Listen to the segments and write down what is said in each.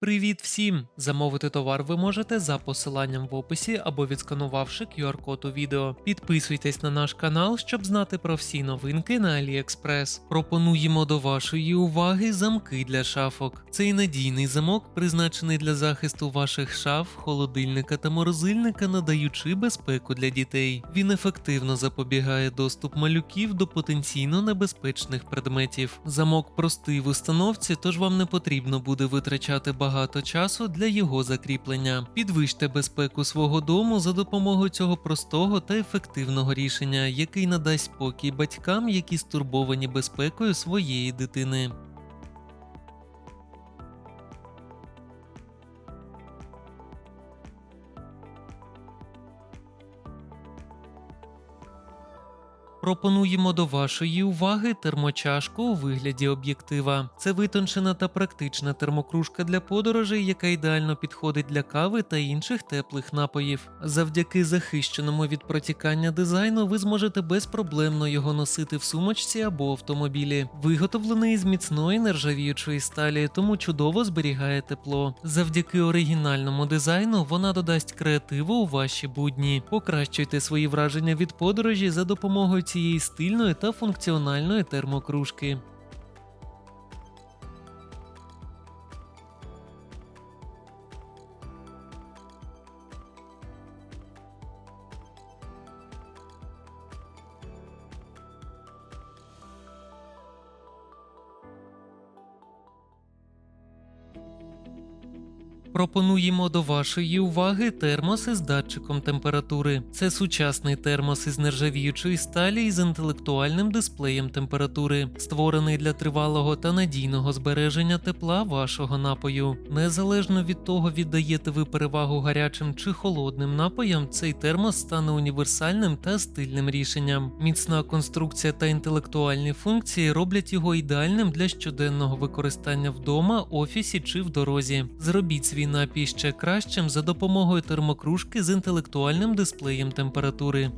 Привіт всім! Замовити товар ви можете за посиланням в описі або відсканувавши QR-код у відео. Підписуйтесь на наш канал, щоб знати про всі новинки на AliExpress. Пропонуємо до вашої уваги замки для шафок. Цей надійний замок призначений для захисту ваших шаф, холодильника та морозильника, надаючи безпеку для дітей. Він ефективно запобігає доступ малюків до потенційно небезпечних предметів. Замок простий в установці, тож вам не потрібно буде витрачати багато часу для його закріплення. Підвищте безпеку свого дому за допомогою цього простого та ефективного рішення, який надасть спокій батькам, які стурбовані безпекою своєї дитини. Пропонуємо до вашої уваги термочашку у вигляді об'єктива. Це витончена та практична термокружка для подорожей, яка ідеально підходить для кави та інших теплих напоїв. Завдяки захищеному від протікання дизайну ви зможете безпроблемно його носити в сумочці або автомобілі. Виготовлений з міцної нержавіючої сталі, тому чудово зберігає тепло. Завдяки оригінальному дизайну вона додасть креативу у ваші будні. Покращуйте свої враження від подорожі за допомогою цієї стильної та функціональної термокружки. Пропонуємо до вашої уваги термоси з датчиком температури. Це сучасний термос із нержавіючої сталі і з інтелектуальним дисплеєм температури, створений для тривалого та надійного збереження тепла вашого напою. Незалежно від того, віддаєте ви перевагу гарячим чи холодним напоям, цей термос стане універсальним та стильним рішенням. Міцна конструкція та інтелектуальні функції роблять його ідеальним для щоденного використання вдома, офісі чи в дорозі. Зробіть свій напій ще кращим за допомогою термокружки з інтелектуальним дисплеєм температури.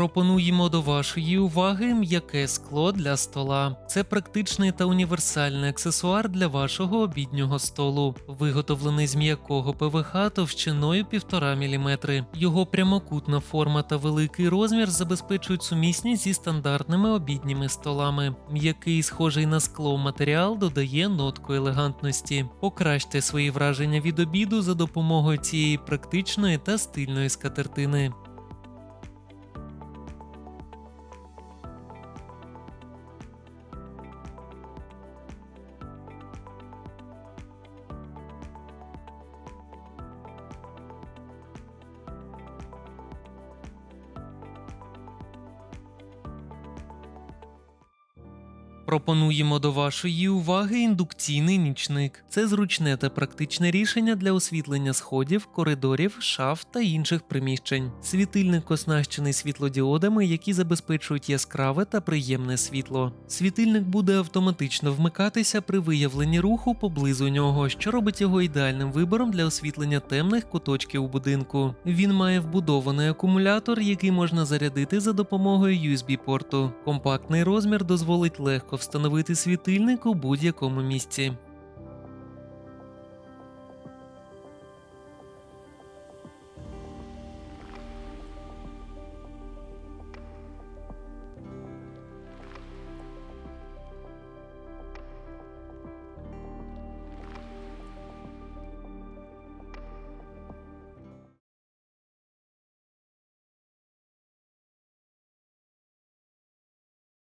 Пропонуємо до вашої уваги м'яке скло для стола. Це практичний та універсальний аксесуар для вашого обіднього столу, виготовлений з м'якого ПВХ товщиною 1,5 мм. Його прямокутна форма та великий розмір забезпечують сумісність зі стандартними обідніми столами. М'який, схожий на скло матеріал додає нотку елегантності. Покращте свої враження від обіду за допомогою цієї практичної та стильної скатертини. Пропонуємо до вашої уваги індукційний нічник. Це зручне та практичне рішення для освітлення сходів, коридорів, шаф та інших приміщень. Світильник оснащений світлодіодами, які забезпечують яскраве та приємне світло. Світильник буде автоматично вмикатися при виявленні руху поблизу нього, що робить його ідеальним вибором для освітлення темних куточків будинку. Він має вбудований акумулятор, який можна зарядити за допомогою USB-порту. Компактний розмір дозволить легко встановити світильник у будь-якому місці.